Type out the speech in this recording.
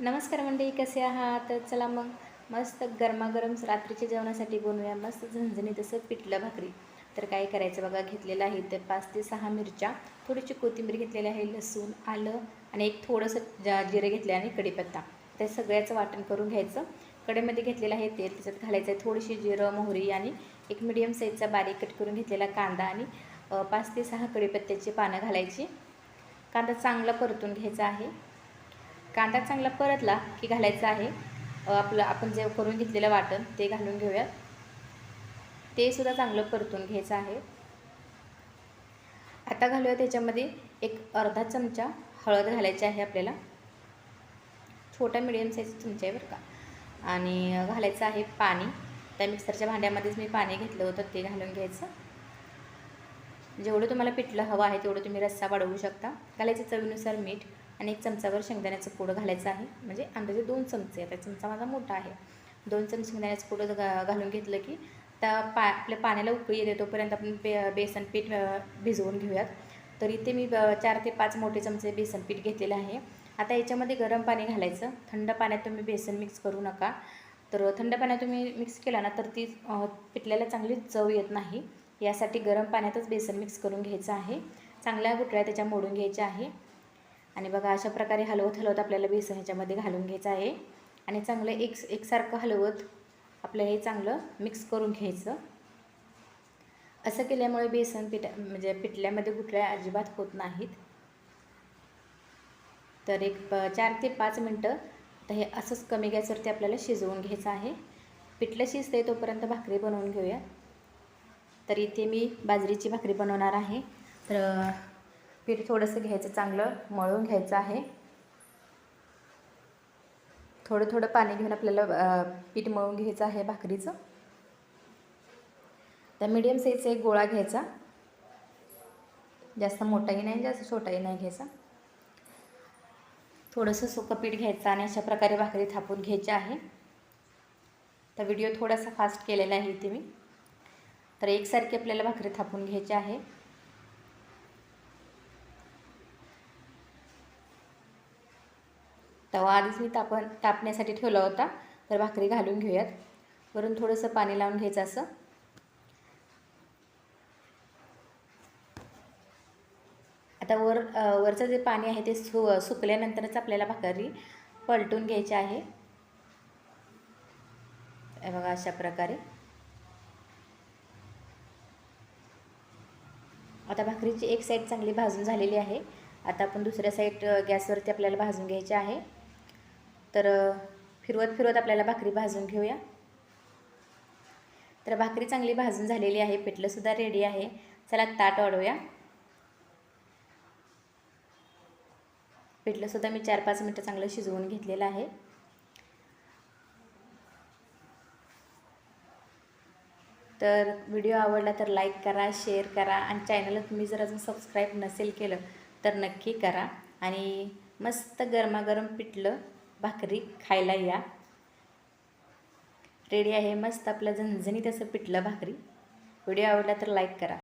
नमस्कार मंडळी कसे आहात? तर चला मग मस्त गरमागरम रात्रीच्या जेवणासाठी बनवूया. मस्त झणझणीत असं पिठलं भाकरी. तर काय करायचं बघा घेतलेलं आहे तर पाच ते सहा मिरच्या. थोडीशी कोथिंबीर घेतलेली आहे लसूण आलं आणि एक थोडंसं जा जिरे घेतले आणि कढीपत्ता. ते सगळ्याचं वाटण करून घ्यायचं. कडेमध्ये घेतलेलं आहे तेल त्याच्यात घालायचं आहे थोडीशी जिरं मोहरी आणि एक मिडियम साईजचा बारीक कट करून घेतलेला कांदा आणि पाच ते सहा कढीपत्त्याची पानं घालायची. कांदा चांगला परतून घ्यायचा आहे. कांदा चांगला परतला की घालायचा आहे. आपलं आपण जे करून घेतलेलं वाटण ते घालून घेऊयात ते सुद्धा चांगलं परतून घ्यायचं आहे. आता घालूया त्याच्यामध्ये एक अर्धा चमचा हळद घालायची आहे आपल्याला. छोटा मिडियम साईज चमचा आहे बरं का. आणि घालायचं आहे पाणी. त्या मिक्सरच्या भांड्यामध्येच मी पाणी घेतलं होतं ते घालून घ्यायचं. जेवढं तुम्हाला पिठलं हवं आहे तेवढं तुम्ही रस्सा वाढवू शकता. घालायचं चवीनुसार मीठ आणि एक चमचावर शेंगदाण्याचं पोडं घालायचं आहे. म्हणजे अंदाजे दोन चमचे आता चमचा माझा मोठा आहे. दोन चमचे शेंगदाण्याचं पोडं घा घालून घेतलं की त्या पा आपल्या पाण्याला उकळी येते तोपर्यंत आपण बे बेसन पीठ भिजवून घेऊयात. तर इथे मी चार ते पाच मोठे चमचे बेसन पीठ घेतलेलं आहे. आता याच्यामध्ये गरम पाणी घालायचं. थंड पाण्यात तुम्ही बेसन मिक्स करू नका. तर थंड पाण्यात तुम्ही मिक्स केला ना तर ती पिठल्याला चांगली चव येत नाही. यासाठी गरम पाण्यातच बेसन मिक्स करून घ्यायचं आहे. चांगल्या गुठळ्या त्याच्या मोडून घ्यायच्या आहे. आणि बघा अशा प्रकारे हलवत हलवत आपल्याला बेसन ह्याच्यामध्ये घालून घ्यायचं आहे. आणि चांगलं एक एकसारखं हलवत आपल्याला हे चांगलं मिक्स करून घ्यायचं. असं केल्यामुळे बेसन पिठा म्हणजे पिठल्यामध्ये गुठळ्या अजिबात होत नाहीत. तर एक प चार ते पाच मिनटं तर हे असंच कमी गॅसवरती आपल्याला शिजवून घ्यायचं आहे. पिठलं शिजते तोपर्यंत भाकरी बनवून घेऊया. तर इथे मी बाजरीची भाकरी बनवणार आहे. तर पीठ थोडंसं घ्यायचं चांगलं मळून घ्यायचं आहे. थोडं थोडं पाणी घेऊन आपल्याला पीठ मळून घ्यायचं आहे भाकरीचं. त्या मीडियम साईजचा एक गोळा घ्यायचा. जास्त मोठाही नाही जास्त छोटाही नाही घ्यायचा. थोडंसं सुकं पीठ घ्यायचं आणि अशा प्रकारे भाकरी थापून घ्यायची आहे. तर व्हिडिओ थोडासा फास्ट केलेला आहे इथे मी. तर एकसारखी आपल्याला भाकरी थापून घ्यायची आहे. तवा आधीच मी तापण तापण्यासाठी ठेवला होता. तर भाकरी घालून घेऊयात. वरून थोडंसं पाणी लावून घ्यायचं असं. आता वर वरचं जे पाणी आहे ते सु सुकल्यानंतरच आपल्याला भाकरी पलटून घ्यायची आहे. बघा अशा प्रकारे. आता भाकरीची एक साईड चांगली भाजून झालेली आहे. आता आपण दुसऱ्या साईड गॅसवरती आपल्याला भाजून घ्यायची आहे. तर फिरवत फिरवत आपल्याला भाकरी भाजून घेऊया. तर भाकरी चांगली भाजून झालेली आहे पिठलंसुद्धा रेडी आहे. चला ताट वाढवूया. पिठलंसुद्धा मी चार पाच मिनटं चांगलं शिजवून घेतलेलं आहे. तर व्हिडिओ आवडला तर लाईक करा शेअर करा आणि चॅनलला तुम्ही जर अजून सबस्क्राईब नसेल केलं तर नक्की करा. आणि मस्त गरमागरम पिठलं भाकरी खायला या. रेडी आहे मस्त आपलं झणझणीत असं पिठलं भाकरी. व्हिडिओ आवडला तर लाईक करा.